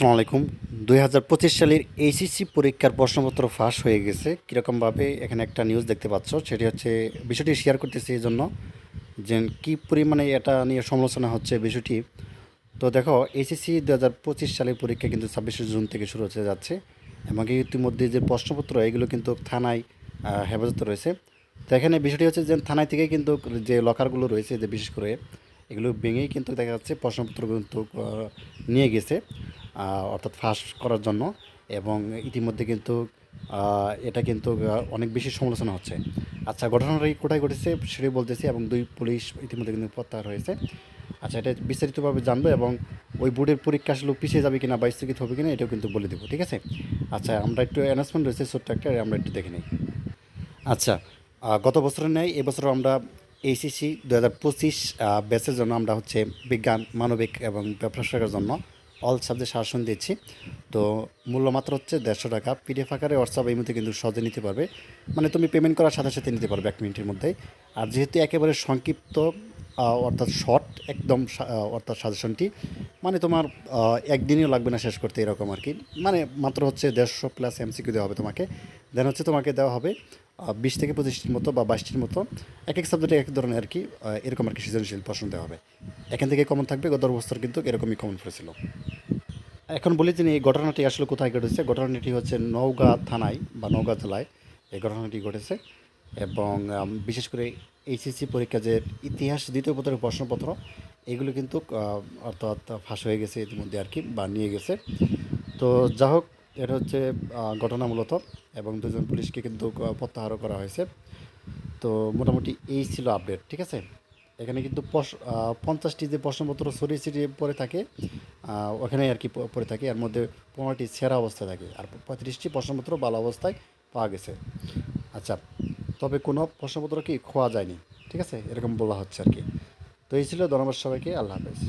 আসসালামু আলাইকুম। দুই হাজার পঁচিশ সালের এইচএসসি পরীক্ষার প্রশ্নপত্র ফাঁস হয়ে গেছে। কীরকমভাবে এখানে একটা নিউজ দেখতে পাচ্ছ, সেটি হচ্ছে বিষয়টি শেয়ার করতেছি এই জন্য যে কী পরিমাণে এটা নিয়ে সমালোচনা হচ্ছে বিষয়টি। তো দেখো এইচএসসি দু হাজার পঁচিশ সালের পরীক্ষা কিন্তু ছাব্বিশে জুন থেকে শুরু হতে যাচ্ছে এবং ইতিমধ্যে যে প্রশ্নপত্র, এগুলো কিন্তু থানায় হেফাজত রয়েছে। তো এখানে বিষয়টি হচ্ছে যে থানায় থেকে কিন্তু যে লকারগুলো রয়েছে, যে বিশেষ করে এগুলো ভেঙেই কিন্তু দেখা যাচ্ছে প্রশ্নপত্র কিন্তু নিয়ে গেছে। অর্থাৎ ফাঁস করার জন্য এবং ইতিমধ্যে কিন্তু এটা কিন্তু অনেক বেশি সমালোচনা হচ্ছে। আচ্ছা ঘটনাটা কোথায় ঘটেছে সেটাই বলতেছি এবং দুই পুলিশ ইতিমধ্যে কিন্তু প্রত্যাহার হয়েছে। আচ্ছা এটা বিস্তারিতভাবে জানব এবং ওই বোর্ডের পরীক্ষা আসলে পিছিয়ে যাবে কিনা বা স্থগিত হবে কিনা এটাও কিন্তু বলে দেবো, ঠিক আছে? আচ্ছা আমরা একটু অ্যানাউন্সমেন্ট রয়েছে ছোট্ট একটা আমরা একটু দেখে নিই। আচ্ছা গত বছরের ন্যায় এবছর আমরা এইচএসসি দু হাজার পঁচিশ ব্যাচের জন্য আমরা হচ্ছে বিজ্ঞান, মানবিক এবং ব্যবসার জন্য অল সাবজেক্ট শাসন দিচ্ছি। তো মূল্য মাত্র হচ্ছে দেড়শো টাকা। পিডিএফ আকারে হোয়াটসঅ্যাপ এই মধ্যে কিন্তু সহজে নিতে পারবে। মানে তুমি পেমেন্ট করার সাথে সাথে নিতে পারবে এক মিনিটের মধ্যে আর যেহেতু একেবারে সংক্ষিপ্ত অর্থাৎ শর্ট একদম অর্থাৎ সাজেশনটি মানে তোমার একদিনও লাগবে না শেষ করতে এরকম আর কি। মানে মাত্র হচ্ছে দেড়শো প্লাস এমসিকিউ দেওয়া হবে তোমাকে। দেন হচ্ছে তোমাকে দেওয়া হবে বিশ থেকে পঁচিশটির মতো বা বাইশটির মতো এক এক সাবজেক্টে এক ধরনের আর কি এরকম আর কি সৃজনশীল প্রশ্ন দেওয়া হবে। এখান থেকে কমন থাকবে গত বছর কিন্তু এরকমই কমন পড়েছিল এখন বলি যে এই ঘটনাটি আসলে কোথায় ঘটেছে? ঘটনাটি হচ্ছে নওগাঁ থানায় বা নওগাঁ জেলায় এই ঘটনাটি ঘটেছে এবং বিশেষ করে এইচএসসি পরীক্ষা যে ইতিহাস দ্বিতীয় পত্রের প্রশ্নপত্র, এগুলো কিন্তু অর্থাৎ ফাঁস হয়ে গেছে ইতিমধ্যে আর কি বা নিয়ে গেছে। তো যা হোক এটা হচ্ছে ঘটনা মূলত এবং দুজন পুলিশকে কিন্তু আহ, প্রত্যাহারও করা হয়েছে। তো মোটামুটি এই ছিল আপডেট ঠিক আছে? এখানে কিন্তু পঞ্চাশটি যে প্রশ্নপত্র ছড়িয়ে ছিটিয়ে পড়ে থাকে ওখানে আর কি পড়ে থাকে। এর মধ্যে পনেরোটি সেরা অবস্থায় থাকে আর পঁয়ত্রিশটি প্রশ্নপত্র ভালো অবস্থায় পাওয়া গেছে। আচ্ছা তবে কোনো প্রশ্নপত্র কি খোয়া যায়নি ঠিক আছে? এরকম বলা হচ্ছে আর কি। তো এই ছিল ধন্যবাদ সবাইকে আল্লাহ হাফেজ।